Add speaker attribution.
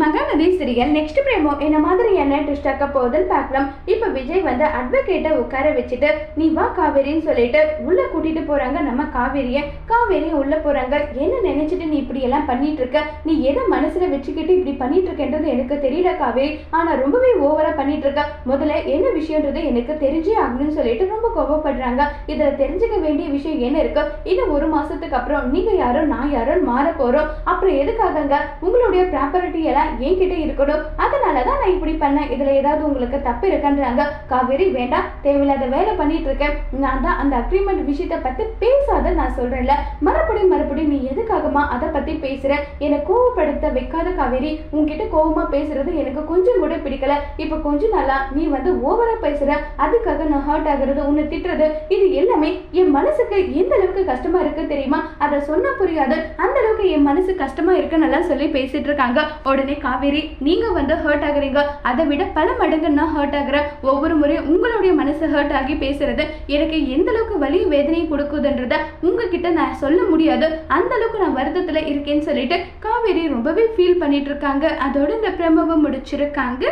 Speaker 1: Mahanadi serial next பிரேமோ என்ன மாதிரி என்ன ட்விஸ்ட் ஆக்க போகுதுன்னு பார்க்கலாம். இப்போ விஜய் வந்து அட்வொகேட்டை உட்கார வச்சுட்டு நீ வா காவேரின்னு சொல்லிட்டு உள்ள கூட்டிட்டு போறாங்க நம்ம காவேரியை. காவேரி உள்ள போறாங்க. என்ன நினைச்சிட்டு நீ இப்படி எல்லாம் பண்ணிட்டு இருக்க நீ எதை மனசுல வச்சுக்கிட்டு இப்படி பண்ணிட்டு இருக்கன்றது எனக்கு தெரியல காவேரி ஆனா ரொம்பவே ஓவரா பண்ணிட்டு இருக்க முதல்ல என்ன விஷயம்ன்றது எனக்கு தெரிஞ்சே ஆகணும்னு சொல்லிட்டு ரொம்ப கோபப்படுறாங்க இதுல தெரிஞ்சுக்க வேண்டிய விஷயம் என்ன இருக்கு? இன்னும் ஒரு மாசத்துக்கு அப்புறம் நீங்க யாரோ நான் யாரோ மாற போறோம். அப்புறம் எதுக்காகங்க? உங்களுடைய ப்ராப்பர்ட்டி எல்லாம் என்கிட்ட இருக்கணும். அதனால தான் நான் இப்படி பண்ணேன். இதுல ஏதாவது உங்களுக்கு தப்பு இருக்குன்றாங்க. காவேரி வேண்டாம். தேவையில்லாத வேலை பண்ணிட்டு இருக்கேன். நான் தான் அந்த அக்ரிமெண்ட் விஷயத்தை பத்தி பேசாத நான் சொல்றேன்ல. மறுபடியும் மறுபடியும் நீ எதுக்காகமா அதை பத்தி பேசுற? என்னை கோவப்படுத்த வைக்காத காவேரி. உன்கிட்ட கோவமா பேசுறது எனக்கு கொஞ்சம் கூட பிடிக்கல. இப்போ கொஞ்ச நாளா நீ வந்து ஓவரா பேசுற. அதுக்காக நான் ஹர்ட் ஆகுறது உன்னை திட்டுறது இது எல்லாமே என் மனசுக்கு எந்த அளவுக்கு கஷ்டமா இருக்கு தெரியுமா? அதை சொன்ன புரியாது. அந்த அளவுக்கு என் மனசு கஷ்டமா இருக்குன்னு எல்லாம் சொல்லி பேசிட்டு இருக்காங்க. உடனே காவேரி நீங்க வந்து ஹர்ட் ஆகுறீங்க. அதை விட பல மடங்கு நான் ஹர்ட் ஆகுறேன். ஒவ்வொரு முறையும் உங்களுடைய மனசு ஹர்ட் ஆகி பேசுறது எனக்கு எந்த அளவுக்கு வலி வேதனையும் கொடுக்குதுன்றத உங்ககிட்ட நான் சொல்ல முடியாது. அந்த அளவுக்கு நான் வருத்தத்துல இருக்கேன்னு சொல்லிட்டு காவேரி ரொம்பவே ஃபீல் பண்ணிட்டு இருக்காங்க. அதோட இந்த பிரமவை முடிச்சிருக்காங்க.